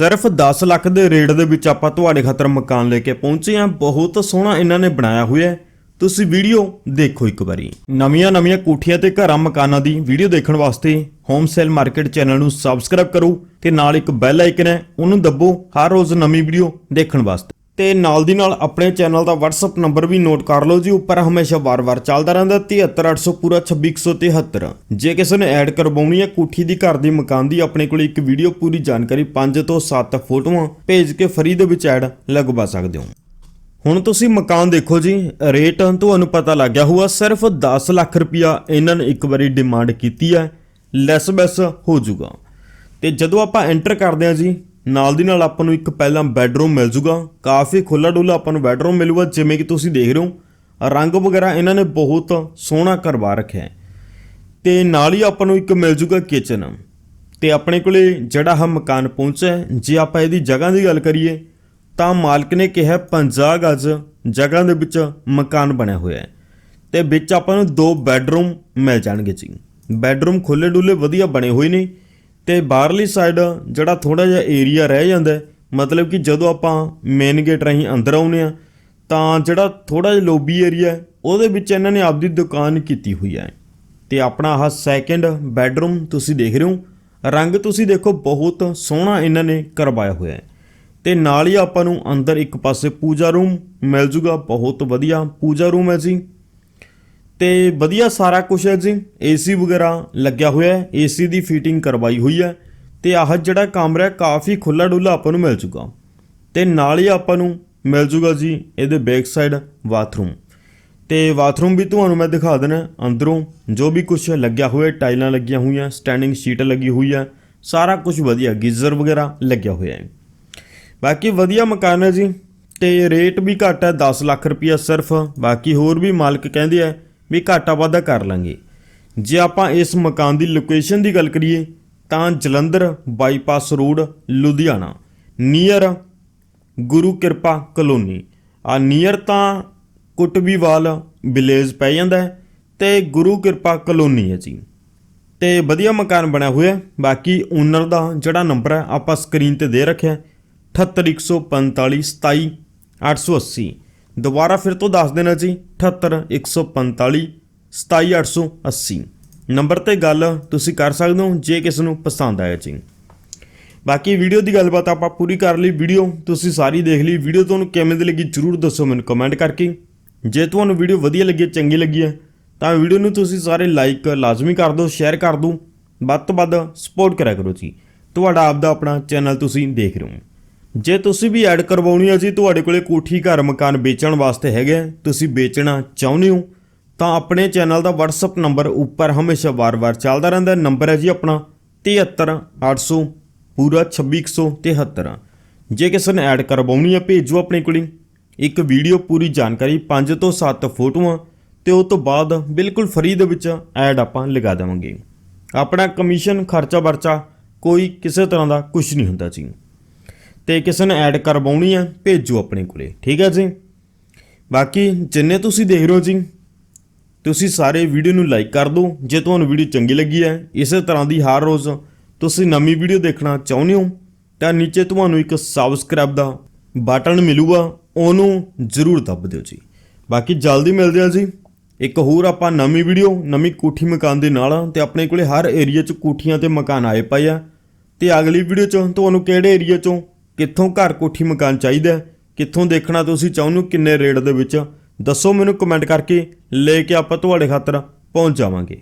ਸਿਰਫ 10 ਲੱਖ ਦੇ ਰੇਟ ਦੇ ਵਿੱਚ ਆਪਾਂ ਤੁਹਾਡੇ ਖਾਤਰ ਮਕਾਨ ਲੈ ਕੇ ਪਹੁੰਚੇ ਹਾਂ। ਬਹੁਤ ਸੋਹਣਾ ਇਹਨਾਂ ਨੇ ਬਣਾਇਆ ਹੋਇਆ ਤੁਸੀਂ ਵੀਡੀਓ ਦੇਖੋ ਇੱਕ ਵਾਰੀ। ਨਵੀਆਂ ਨਵੀਆਂ ਕੋਠੀਆਂ ਤੇ ਘਰਾਂ ਮਕਾਨਾਂ ਦੀ ਵੀਡੀਓ ਦੇਖਣ ਵਾਸਤੇ ਹੋਮ ਸੇਲ ਮਾਰਕੀਟ ਚੈਨਲ ਨੂੰ ਸਬਸਕ੍ਰਾਈਬ ਕਰੋ ਤੇ ਨਾਲ ਇੱਕ ਬੈਲ ਆਈਕਨ ਹੈ, ਉਹਨੂੰ ਦੱਬੋ ਹਰ ਰੋਜ਼ ਨਵੀਂ ਵੀਡੀਓ ਦੇਖਣ ਵਾਸਤੇ। ਤੇ ਨਾਲ ਦੀ ਨਾਲ ਆਪਣੇ ਚੈਨਲ ਦਾ WhatsApp ਨੰਬਰ ਵੀ ਨੋਟ ਕਰ ਲਓ ਜੀ, ਉੱਪਰ ਹਮੇਸ਼ਾ ਵਾਰ-ਵਾਰ ਚੱਲਦਾ ਰਹਿੰਦਾ 73800 ਪੂਰਾ 26173 ਜੇ ਕਿਸੇ ਨੇ ਐਡ ਕਰਵਾਉਣੀ ਹੈ, ਕੋਠੀ ਦੀ ਘਰ ਦੀ ਮਕਾਨ ਦੀ, ਆਪਣੇ ਕੋਲ ਇੱਕ ਵੀਡੀਓ ਪੂਰੀ ਜਾਣਕਾਰੀ 5 ਤੋਂ 7 ਫੋਟੋਆਂ ਭੇਜ ਕੇ ਫਰੀ ਦੇ ਵਿੱਚ ਐਡ ਲਗਵਾ ਸਕਦੇ ਹੋ। ਹੁਣ ਤੁਸੀਂ ਮਕਾਨ ਦੇਖੋ ਜੀ ਰੇਟ ਤੁਹਾਨੂੰ ਪਤਾ ਲੱਗ ਗਿਆ ਹੋਊਗਾ, ਸਿਰਫ 10 ਲੱਖ ਰੁਪਇਆ ਇਹਨਾਂ ਨੇ ਇੱਕ ਵਾਰੀ ਡਿਮਾਂਡ ਕੀਤੀ ਹੈ ਲੈਸ ਬੈਸ ਹੋ ਜਾਊਗਾ। ਤੇ ਜਦੋਂ ਆਪਾਂ ਐਂਟਰ ਕਰਦੇ ਹਾਂ ਜੀ ਨਾਲ ਦੀ ਨਾਲ ਆਪਾਂ ਨੂੰ ਇੱਕ ਪਹਿਲਾਂ ਬੈੱਡਰੂਮ ਮਿਲ ਜੂਗਾ। ਕਾਫੀ ਖੁੱਲਾ ਡੁੱਲਾ ਆਪਾਂ ਨੂੰ ਬੈੱਡਰੂਮ ਮਿਲੂਗਾ, ਜਿਵੇਂ ਕਿ ਤੁਸੀਂ ਦੇਖ ਰਹੇ ਹੋ। ਰੰਗ ਵਗੈਰਾ ਇਹਨਾਂ ਨੇ ਬਹੁਤ ਸੋਹਣਾ ਕਰਵਾ ਰੱਖਿਆ ਹੈ। ਤੇ ਨਾਲ ਹੀ ਆਪਾਂ ਨੂੰ ਇੱਕ ਮਿਲ ਜੂਗਾ ਕਿਚਨ ਤੇ ਆਪਣੇ ਕੋਲੇ ਜਿਹੜਾ ਆਹ ਮਕਾਨ ਪਹੁੰਚਿਆ ਜੇ ਆਪਾਂ ਇਹਦੀ ਜਗ੍ਹਾ ਦੀ ਗੱਲ ਕਰੀਏ, ਤਾਂ ਮਾਲਕ ਨੇ ਕਿਹਾ 50 ਗਜ਼ ਜਗ੍ਹਾ ਦੇ ਵਿੱਚ ਮਕਾਨ ਬਣਿਆ ਹੋਇਆ ਹੈ। ਤੇ ਵਿੱਚ ਆਪਾਂ ਨੂੰ ਦੋ ਬੈੱਡਰੂਮ ਮਿਲ ਜਾਣਗੇ ਜੀ। ਬੈੱਡਰੂਮ ਖੁੱਲੇ ਡੁੱਲੇ ਵਧੀਆ ਬਣੇ ਹੋਏ ਨੇ। ਤੇ ਬਾਹਰਲੀ ਸਾਈਡ ਜਿਹੜਾ ਥੋੜਾ ਜਿਹਾ ਏਰੀਆ ਰਹਿ ਜਾਂਦਾ ਮਤਲਬ ਕਿ ਜਦੋਂ ਆਪਾਂ ਮੇਨ ਗੇਟ ਰਾਹੀਂ ਅੰਦਰ ਆਉਂਦੇ ਆ ਤਾਂ ਜਿਹੜਾ ਥੋੜਾ ਜਿਹਾ ਲੋਬੀ ਏਰੀਆ ਉਹਦੇ ਵਿੱਚ ਇਹਨਾਂ ਨੇ ਆਪਦੀ ਦੁਕਾਨ ਕੀਤੀ ਹੋਈ ਹੈ। ਤੇ ਆਪਣਾ ਆਹ ਸੈਕੰਡ ਬੈੱਡਰੂਮ ਤੁਸੀਂ ਦੇਖ ਰਹੇ ਹੋ, ਰੰਗ ਤੁਸੀਂ ਦੇਖੋ ਬਹੁਤ ਸੋਹਣਾ ਇਹਨਾਂ ਨੇ ਕਰਵਾਇਆ ਹੋਇਆ ਹੈ। ਤੇ ਨਾਲ ਹੀ ਆਪਾਂ ਨੂੰ ਅੰਦਰ ਇੱਕ ਪਾਸੇ ਪੂਜਾ ਰੂਮ ਮਿਲ ਜੂਗਾ, ਬਹੁਤ ਵਧੀਆ ਪੂਜਾ ਰੂਮ ਹੈ ਜੀ। ਤੇ ਵਧੀਆ ਸਾਰਾ ਕੁਝ ਹੈ ਜੀ। ਏਸੀ ਵਗੈਰਾ ਲੱਗਿਆ ਹੋਇਆ ਹੈ। ਏਸੀ ਦੀ ਫਿਟਿੰਗ ਕਰਵਾਈ ਹੋਈ ਹੈ। ਤੇ ਆਹ ਜਿਹੜਾ ਕਮਰਾ ਹੈ, ਕਾਫੀ ਖੁੱਲਾ ਡੁੱਲਾ ਆਪਾਂ ਨੂੰ ਮਿਲ ਜੂਗਾ ਤੇ ਨਾਲ ਹੀ ਆਪਾਂ ਨੂੰ ਮਿਲ ਜੂਗਾ ਜੀ ਇਹਦੇ ਬੈਕ ਸਾਈਡ ਬਾਥਰੂਮ ਤੇ ਬਾਥਰੂਮ ਵੀ ਤੁਹਾਨੂੰ ਮੈਂ ਦਿਖਾ ਦੇਣਾ ਅੰਦਰੋਂ। ਜੋ ਵੀ ਕੁਝ ਲੱਗਿਆ ਹੋਇਆ ਟਾਈਲਾਂ ਲੱਗੀਆਂ ਹੋਈਆਂ ਸਟੈਂਡਿੰਗ ਸ਼ੀਟ ਲੱਗੀ ਹੋਈ ਹੈ। ਸਾਰਾ ਕੁਝ ਵਧੀਆ, ਗੀਜ਼ਰ ਵਗੈਰਾ ਲੱਗਿਆ ਹੋਇਆ ਹੈ। ਬਾਕੀ ਵਧੀਆ ਮਕਾਨ ਹੈ ਜੀ। ਤੇ ਰੇਟ ਵੀ ਘੱਟ ਹੈ 10 ਲੱਖ ਰੁਪਇਆ ਸਿਰਫ। ਬਾਕੀ ਹੋਰ ਵੀ ਮਾਲਕ ਕਹਿੰਦੇ ਆ ਵੀ ਘਾਟਾ ਵਾਧਾ ਕਰ ਲਾਂਗੇ। ਜੇ ਆਪਾਂ ਇਸ ਮਕਾਨ ਦੀ ਲੋਕੇਸ਼ਨ ਦੀ ਗੱਲ ਕਰੀਏ ਤਾਂ Jalandhar bypass road Ludhiana near Guru Kirpa colony. ਆ ਨੀਅਰ ਤਾਂ ਕੁਟਬੀਵਾਲ ਵਿਲੇਜ ਪੈ ਜਾਂਦਾ ਹੈ ਤੇ ਗੁਰੂ ਕਿਰਪਾ ਕਲੋਨੀ ਹੈ ਜੀ। ਤੇ ਵਧੀਆ ਮਕਾਨ ਬਣਿਆ ਹੋਇਆ ਬਾਕੀ ਓਨਰ ਦਾ ਜਿਹੜਾ ਨੰਬਰ ਹੈ ਆਪਾਂ ਸਕਰੀਨ ਤੇ ਦੇ ਰੱਖਿਆ ਹੈ, 78145 27880 ਦੁਬਾਰਾ ਫਿਰ ਤੋਂ ਦੱਸ ਦੇਣਾ ਜੀ 78145 27880 ਨੰਬਰ ਤੇ ਗੱਲ ਤੁਸੀਂ ਕਰ ਸਕਦੇ ਹੋ ਜੇ ਕਿਸ ਨੂੰ ਪਸੰਦ ਆਇਆ ਜੀ। ਬਾਕੀ ਵੀਡੀਓ ਦੀ ਗੱਲਬਾਤ ਆਪਾਂ ਪੂਰੀ ਕਰ ਲਈ ਵੀਡੀਓ ਤੁਸੀਂ ਸਾਰੀ ਦੇਖ ਲਈ। ਵੀਡੀਓ ਤੁਹਾਨੂੰ ਕਿਵੇਂ ਦੀ ਲੱਗੀ ਜਰੂਰ ਦੱਸੋ ਮੈਨੂੰ ਕਮੈਂਟ ਕਰਕੇ। ਜੇ ਤੁਹਾਨੂੰ ਵੀਡੀਓ ਵਧੀਆ ਲੱਗੀ ਹੈ, ਚੰਗੀ ਲੱਗੀ ਹੈ ਤਾਂ ਵੀਡੀਓ ਨੂੰ ਤੁਸੀਂ ਸਾਰੇ ਲਾਈਕ ਲਾਜ਼ਮੀ ਕਰ ਦਿਓ ਸ਼ੇਅਰ ਕਰ ਦਿਓ। ਵੱਧ ਤੋਂ ਵੱਧ ਸਪੋਰਟ ਕਰਿਆ ਕਰੋ ਜੀ। ਤੁਹਾਡਾ ਆਪਦਾ ਆਪਣਾ ਚੈਨਲ ਤੁਸੀਂ ਦੇਖ ਰਹੇ ਹੋ। ਜੇ ਤੁਸੀਂ ਵੀ ਐਡ ਕਰਵਾਉਣੀ ਹੈ ਜੀ ਤੁਹਾਡੇ ਕੋਲੇ ਕੋਠੀ ਘਰ ਮਕਾਨ ਵੇਚਣ ਵਾਸਤੇ ਹੈਗੇ ਆ, ਤੁਸੀਂ ਵੇਚਣਾ ਚਾਹੁੰਦੇ ਹੋ ਤਾਂ ਆਪਣੇ ਚੈਨਲ ਦਾ WhatsApp ਨੰਬਰ ਉੱਪਰ ਹਮੇਸ਼ਾ ਵਾਰ-ਵਾਰ ਚੱਲਦਾ ਰਹਿੰਦਾ ਨੰਬਰ ਹੈ ਜੀ ਆਪਣਾ 73800 ਪੂਰਾ 26173 ਜੇ ਕਿਸੇ ਨੇ ਐਡ ਕਰਵਾਉਣੀ ਹੈ ਭੇਜੋ ਆਪਣੇ ਕੋਲੇ। ਇੱਕ ਵੀਡੀਓ ਪੂਰੀ ਜਾਣਕਾਰੀ 5 ਤੋਂ 7 ਫੋਟੋਆਂ ਤੇ ਉਸ ਤੋਂ ਬਾਅਦ ਬਿਲਕੁਲ ਫਰੀ ਦੇ ਵਿੱਚ ਐਡ ਆਪਾਂ ਲਗਾ ਦੇਵਾਂਗੇ। ਆਪਣਾ ਕਮਿਸ਼ਨ ਖਰਚਾ ਵਰਚਾ ਕੋਈ ਕਿਸੇ ਤਰ੍ਹਾਂ ਦਾ ਕੁਝ ਨਹੀਂ ਹੁੰਦਾ ਜੀ। ਤੇ ਕਿਸੇ ਨੇ ਐਡ ਕਰਵਾਉਣੀ ਹੈ ਭੇਜੋ ਆਪਣੇ ਕੋਲੇ। ਠੀਕ ਹੈ ਜੀ? ਬਾਕੀ ਜਿੰਨੇ ਤੁਸੀਂ ਦੇਖ ਰਹੇ ਹੋ ਜੀ, ਤੁਸੀਂ ਸਾਰੇ ਵੀਡੀਓ ਨੂੰ ਲਾਈਕ ਕਰ ਦਿਓ। ਜੇ ਤੁਹਾਨੂੰ ਵੀਡੀਓ ਚੰਗੀ ਲੱਗੀ ਹੈ ਇਸੇ ਤਰ੍ਹਾਂ ਦੀ ਹਰ ਰੋਜ਼ ਤੁਸੀਂ ਨਵੀਂ ਵੀਡੀਓ ਦੇਖਣਾ ਚਾਹੁੰਦੇ ਹੋ, ਤਾਂ ਨੀਚੇ ਤੁਹਾਨੂੰ ਇੱਕ ਸਬਸਕ੍ਰਾਈਬ ਦਾ ਬਟਨ ਮਿਲੂਗਾ, ਉਹਨੂੰ ਜ਼ਰੂਰ ਦੱਬ ਦਿਓ ਜੀ। ਬਾਕੀ ਜਲਦੀ ਮਿਲਦੇ ਹਾਂ ਜੀ। ਇੱਕ ਹੋਰ ਆਪਾਂ ਨਵੀਂ ਵੀਡੀਓ ਨਵੀਂ ਕੋਠੀ ਮਕਾਨ ਦੇ ਨਾਲ ਤੇ ਆਪਣੇ ਕੋਲੇ ਹਰ ਏਰੀਆ 'ਚ ਕੋਠੀਆਂ ਤੇ ਮਕਾਨ ਆਏ ਪਏ ਆ। ਤੇ ਅਗਲੀ ਵੀਡੀਓ 'ਚ ਤੁਹਾਨੂੰ ਕਿਹੜੇ ਏਰੀਆ 'ਚੋਂ ਕਿੱਥੋਂ ਘਰ ਕੋਠੀ ਮਕਾਨ ਚਾਹੀਦਾ ਕਿੱਥੋਂ ਦੇਖਣਾ ਤੁਸੀਂ ਚਾਹੁੰਦੇ ਹੋ ਕਿੰਨੇ ਰੇਟ ਦੇ ਵਿੱਚ? ਦੱਸੋ ਮੈਨੂੰ ਕਮੈਂਟ ਕਰਕੇ, ਲੈ ਕੇ ਆਪਾਂ ਤੁਹਾਡੇ ਖਾਤਰ ਪਹੁੰਚ ਜਾਵਾਂਗੇ।